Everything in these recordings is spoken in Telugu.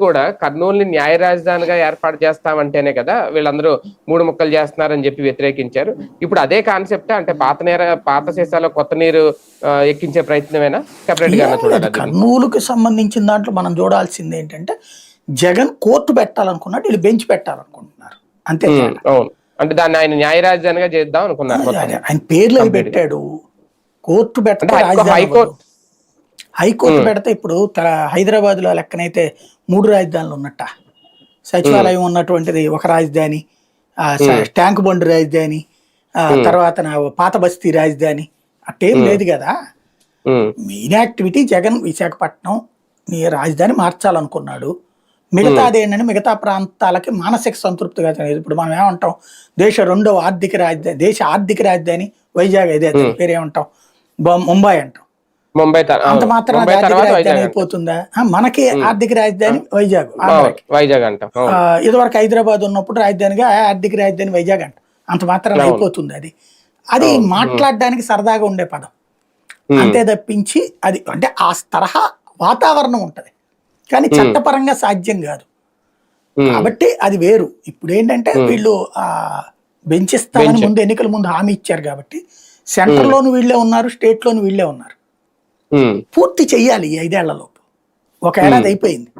కూడా కర్నూలుని న్యాయ రాజధానిగా ఏర్పాటు చేస్తామంటేనే కదా వీళ్ళందరూ మూడు ముక్కలు చేస్తున్నారని చెప్పి వ్యతిరేకించారు ఇప్పుడు అదే కాన్సెప్ట్ అంటే పాత నీర పాత సీసాలో కొత్త నీరు ఎక్కించే ప్రయత్నమేనా సెపరేట్గా. చూడాలి అది. కర్నూలుకి సంబంధించిన దాంట్లో మనం చూడాల్సింది ఏంటంటే జగన్ కోర్టు పెట్టాలనుకున్నాడు వీళ్ళు బెంచ్ పెట్టాలనుకుంటున్నారు అంతే. అవును అంటే దాన్ని ఆయన న్యాయ రాజధానిగా చేద్దాం అనుకున్నారు. ఆయన- పేర్లు పెట్టాడు కోర్టు రాజధాని హైకోర్టు-. హైకోర్టు పెడితే ఇప్పుడు హైదరాబాద్లో లెక్కనైతే మూడు రాజధానులు ఉన్నట్ట? సచివాలయం ఉన్నటువంటిది ఒక రాజధాని ట్యాంక్ బండ్ రాజధాని తర్వాత నా పాత బస్తీ రాజధాని అట్టేం లేదు కదా. మెయిన్ యాక్టివిటీ జగన్ విశాఖపట్నం నీ రాజధాని మార్చాలనుకున్నాడు. మిగతాది ఏంటంటే మిగతా ప్రాంతాలకి మానసిక సంతృప్తిగా తెలియదు ఇప్పుడు మనం ఏమంటాం దేశ రెండవ ఆర్థిక రాజధాని దేశ ఆర్థిక రాజధాని వైజాగ్ ఇదే పేరు ఏమంటాం ముంబై అంటాం. ముంబై అంత. మాత్రం. అయిపోతుందా? మనకి ఆర్థిక రాజధాని వైజాగ్. వైజాగ్ అంటాం. ఇదివరకు హైదరాబాద్ ఉన్నప్పుడు రాజధానిగా ఆర్థిక రాజధాని వైజాగ్ అంట. అంత మాత్రం. అయిపోతుంది అది. అది మాట్లాడడానికి సరదాగా ఉండే పదం. అంతే తప్పించి అది అంటే ఆ తరహా వాతావరణం ఉంటది. కానీ చట్టపరంగా సాధ్యం కాదు. కాబట్టి అది వేరు. ఇప్పుడు ఏంటంటే వీళ్ళు ఆ బెంచిస్తామని ముందు ఎన్నికల ముందు హామీ ఇచ్చారు కాబట్టి సెంటర్ లోను వీళ్ళే ఉన్నారు స్టేట్ లోను వీళ్ళే ఉన్నారు. పూర్తి చెయ్యాలి ఈ ఐదేళ్ళలోపు ఒక ఏడాది అయిపోయింది.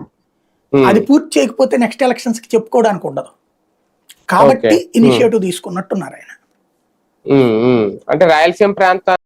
అది పూర్తి చేయకపోతే నెక్స్ట్ ఎలక్షన్స్కి చెప్పుకోవడానికి ఉండదు. కాబట్టి. ఇనిషియేటివ్ తీసుకున్నట్టున్నారు ఆయన. అంటే రాయలసీమ ప్రాంత